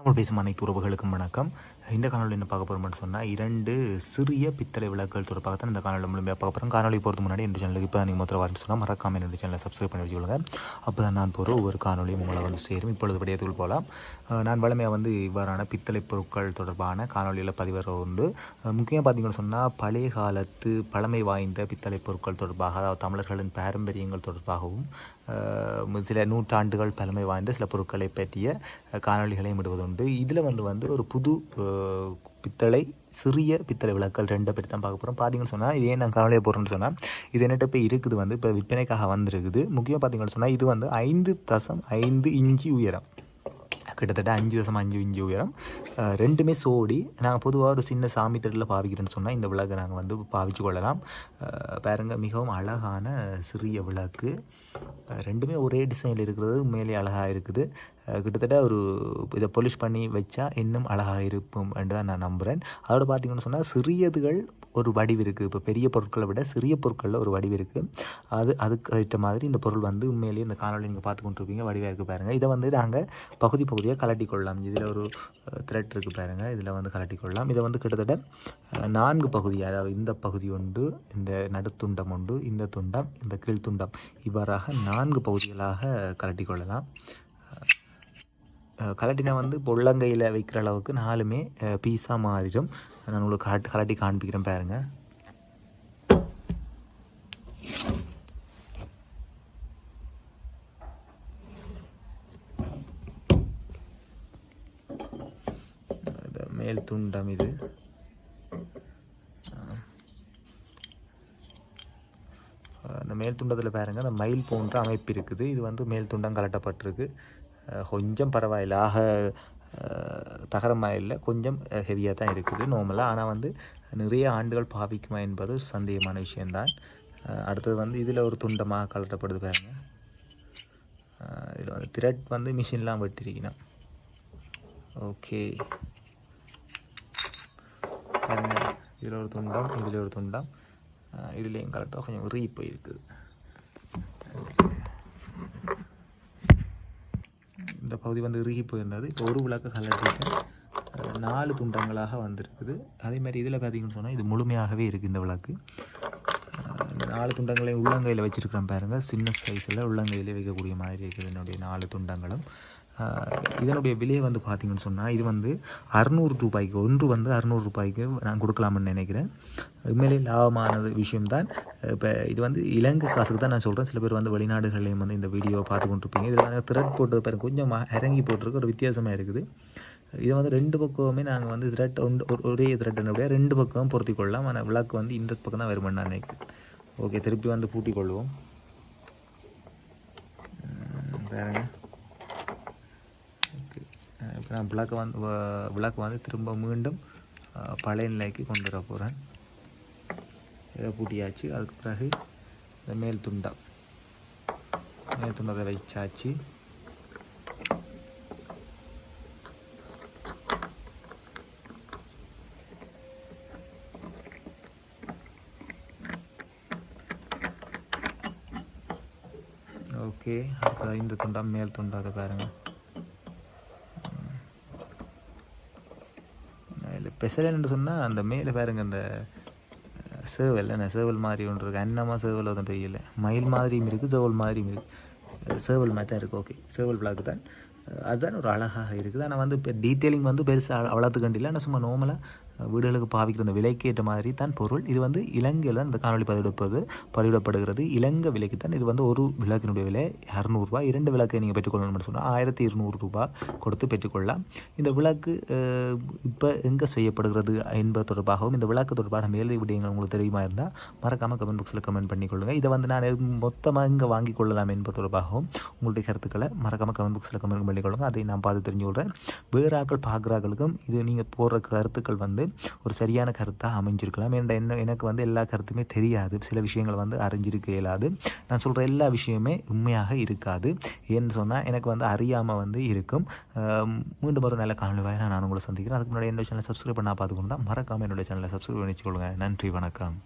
தமிழ் பேசும் அனைத்து உறவுகளுக்கும் வணக்கம். இந்த காணொலி என்ன பார்க்க போகிறோம்னு சொன்னால் இரண்டு சிறிய பித்தளை விளக்குகள் தொடர்பாக தான் இந்த காணொலி முழுமையாக பார்க்க போகிறோம் காணொலி போகிறது முன்னாடி என்னோட சேனலுக்கு இப்போ நீங்கள் முதல்ல வரேன்னு சொன்னால் மறக்காமல் என்னுடைய சேனலை சப்ஸ்கிரைப் பண்ணி வச்சுக்கொள்ளுங்க அப்போ தான் நான் போகிற ஒவ்வொரு காணொலியும் உங்களை வந்து சேரும். இப்பொழுது விடயத்துக்குள் போகலாம் நான் வளமையாக வந்து இவ்வாறான பித்தளை பொருட்கள் தொடர்பான காணொலியில் பதிவர உண்டு. முக்கியமாக பார்த்தீங்கன்னு சொன்னால் பழைய காலத்து பழமை வாய்ந்த பித்தளை பொருட்கள் தொடர்பாக அதாவது தமிழர்களின் பாரம்பரியங்கள் தொடர்பாகவும் சில நூற்றாண்டுகள் பழமை வாய்ந்த சில பொருட்களை பற்றிய காணொலிகளையும் விடுவது வந்து இதில் வந்து வந்து ஒரு புது பித்தளை சிறிய பித்தளை விளக்கல் ரெண்டை பற்றி தான் பார்க்க போகிறோம் பார்த்தீங்கன்னு சொன்னால் ஏன் நான் கவலையை போகிறேன்னு சொன்னால் இது என்னட்ட இப்போ இருக்குது வந்து இப்போ விற்பனைக்காக வந்திருக்குது. முக்கியமாக பார்த்தீங்கன்னு சொன்னால் இது வந்து ஐந்து தசம் ஐந்து இஞ்சி உயரம். கிட்டத்தட்ட அஞ்சு தசம் அஞ்சு இஞ்சு உயரம். ரெண்டுமே சோடி. நாங்கள் பொதுவாக ஒரு சின்ன சாமி தட்டில் பாவிக்கிறேன்னு சொன்னால் இந்த விளக்கை நாங்கள் வந்து பாவிச்சு கொள்ளலாம். பாருங்க மிகவும் அழகான சிறிய விளக்கு. ரெண்டுமே ஒரே டிசைனில் இருக்கிறது உண்மையிலே அழகாக இருக்குது. கிட்டத்தட்ட ஒரு இதை பொலிஷ் பண்ணி வச்சா இன்னும் அழகாக இருக்கும் என்று தான் நான் நம்புகிறேன் அதோட பார்த்தீங்கன்னு சொன்னால் சிறியதுகள் ஒரு வடிவு இருக்குது இப்போ பெரிய பொருட்களை விட சிறிய பொருட்களில் ஒரு வடிவு இருக்குது அது அதுக்கு ஏற்ற மாதிரி இந்த பொருள் வந்து உண்மையிலேயே இந்த காணொலி நீங்கள் பார்த்து கொண்டிருப்பீங்க வடிவாக இருக்குது பாருங்கள் இதை வந்து நாங்கள் பகுதி பகுதியாக கலட்டி கொள்ளலாம் இதில் ஒரு த்ரெட் இருக்குது பாருங்கள் இதில் வந்து கலட்டி கொள்ளலாம் இதை வந்து கிட்டத்தட்ட நான்கு பகுதி அதாவது இந்த பகுதி உண்டு இந்த நடுத்துண்டம் உண்டு இந்த துண்டம் இந்த கீழ்த்துண்டம். இவ்வாறாக நான்கு பகுதிகளாக கலட்டி கொள்ளலாம் கலட்டினா வந்து பொள்ளங்கையில் வைக்கிற அளவுக்கு நாலுமே பீஸாக மாறிடும். நான் உங்களுக்கு கலட்டி காண்பிக்கிறேன் பாருங்கள் மேல் துண்டம் இது. அந்த மேல் துண்டத்தில் பாருங்க அந்த மயில் போன்ற அமைப்பு இருக்குது. இது வந்து மேல் துண்டம் கலட்டப்பட்டிருக்கு. கொஞ்சம் பரவாயில்ல. ஆக தகரமாக இல்லை. கொஞ்சம் ஹெவியாக தான் இருக்குது நார்மலாக ஆனால் வந்து நிறைய ஆண்டுகள் பாவிக்குமா என்பது சந்தேகமான விஷயந்தான் அடுத்தது வந்து இதில் ஒரு துண்டமாக கலட்டப்படுது பாருங்க. இதில் வந்து திரட் வந்து மிஷின்லாம் வெட்டிருக்கணும். ஓகே பாருங்க இதில் ஒரு துண்டம் இதில் ஒரு துண்டம். இதுலேயும் கரெக்டாக கொஞ்சம் உருகி போயிருக்குது இந்த பகுதி வந்து இறுகி போயிருந்தது. இப்போ ஒரு விளக்கு கலட்டிட்டு நாலு துண்டங்களாக வந்திருக்குது. அதே மாதிரி இதில் பார்த்தீங்கன்னு சொன்னால் இது முழுமையாகவே இருக்குது இந்த விளக்கு. இந்த நாலு துண்டங்களையும் உள்ளங்கையில் வச்சுருக்கிறேன் பாருங்கள் சின்ன சைஸில் உள்ளங்கையிலே வைக்கக்கூடிய மாதிரி இருக்குது என்னுடைய நாலு துண்டங்களும். இதனுடைய விலையை வந்து பார்த்தீங்கன்னு சொன்னால் இது வந்து அறுநூறு ரூபாய்க்கு ஒன்று வந்து அறுநூறு ரூபாய்க்கு நான் கொடுக்கலாம்னு நினைக்கிறேன். உண்மையிலே லாபமானது விஷயம்தான். இப்போ இது வந்து இலங்கை காசுக்கு தான் நான் சொல்கிறேன் சில பேர் வந்து வெளிநாடுகள்லேயும் வந்து இந்த வீடியோ பார்த்து கொண்டிருப்பீங்க. இதில் நாங்கள் த்ரெட் போட்டது பாருங்க. கொஞ்சம் இறங்கி போட்டிருக்கு. ஒரு வித்தியாசமாக இருக்குது. இது வந்து ரெண்டு பக்கமுமே நாங்கள் வந்து த்ரெட் ஒன்று ஒரு ஒரே த்ரெட் அப்படியே ரெண்டு பக்கமும் பொருத்தி கொள்ளலாம். ஆனால் விளக்கு வந்து இந்த பக்கம் தான் வருமானு நான் நினைக்கிறேன். ஓகே திருப்பி வந்து பூட்டி கொள்வோம். உம், நான் விளக்கை வந்து வ- விளக்கு வந்து திரும்ப மீண்டும் பழைய நிலைக்கு கொண்டு வர போகிறேன் இதை பூட்டியாச்சு. அதுக்கு பிறகு இந்த மேல் துண்டம் மேல் துண்டத்தை வச்சாச்சு. ஓகே. அடுத்த இந்த துண்டம் மேல் துண்டம் அதை பாருங்கள் இதில் ஸ்பெஷல் என்று சொன்னால் அந்த மேலே பாருங்க அந்த சேவல் என்ன சேவல் மாதிரி ஒன்று இருக்குது அன்னமாக சேவல் அதுவும் தெரியல. மயில் மாதிரியும் இருக்குது சேவல் மாதிரியும் இருக்குது சேவல் மாதிரி தான் இருக்குது ஓகே சேவல் பிளாக் தான். அதுதான் ஒரு அழகாக இருக்குது. ஆனால் வந்து இப்போ டீட்டெயிலிங் வந்து பெருசாக அவ்வளோத்துக்கு கண்டில்லை ஆனால் சும்மா நார்மலாக வீடுகளுக்கு பாவிக்கிற அந்த விலைக்கு ஏற்ற மாதிரி தான் பொருள். இது வந்து இலங்கையில் தான் இந்த காணொலி பதிவிடுப்பது பதிவிடப்படுகிறது. இலங்கை விலைக்கு தான் இது வந்து ஒரு விளக்கினுடைய விலை. இரநூறுபா இரண்டு விளக்கை நீங்கள் பெற்றுக்கொள்ளணும்னு சொன்னால் ஆயிரத்தி இருநூறு கொடுத்து பெற்றுக்கொள்ளலாம் இந்த விளக்கு இப்போ எங்கே செய்யப்படுகிறது என்பது தொடர்பாகவும் இந்த விளக்கு தொடர்பான மேலே விடயங்கள் உங்களுக்கு தெரியுமா இருந்தால் மறக்காமல் கமெண்ட் பாக்ஸில் கமெண்ட் பண்ணிக்கொள்ளுங்கள் இதை வந்து நான் மொத்தமாக இங்கே வாங்கி கொள்ளலாம் என்பது தொடர்பாகவும் உங்களுடைய கருத்துக்களை மறக்காமல் கமெண்ட் பாக்ஸில் கமெண்ட் பண்ணிக்கொள்ளுங்க அதை நான் பார்த்து தெரிஞ்சு கொள்கிறேன் வேறு ஆட்கள் பார்க்குறாக்களுக்கும் இது நீங்கள் போடுற கருத்துக்கள் வந்து ஒரு சரியான கருத்தாக அமைஞ்சிருக்கலாம். என்ற என்ன எனக்கு வந்து எல்லா கருத்துமே தெரியாது. சில விஷயங்கள் வந்து அறிஞ்சிருக்க இயலாது. நான் சொல்கிற எல்லா விஷயமே உண்மையாக இருக்காது. ஏன்னு சொன்னால் எனக்கு வந்து அறியாமல் வந்து இருக்கும். மீண்டும் ஒரு நல்ல காணொலி நான் உங்களை சந்திக்கிறேன். அதுக்கு முன்னாடி என்னோட சேனலை சப்ஸ்கிரைப் பார்த்துக்கொண்டு தான் மறக்காமல் என்னோட சேனலை சப்ஸ்கிரைப் பண்ணி வச்சுக்கொள்ளுங்க நன்றி வணக்கம்.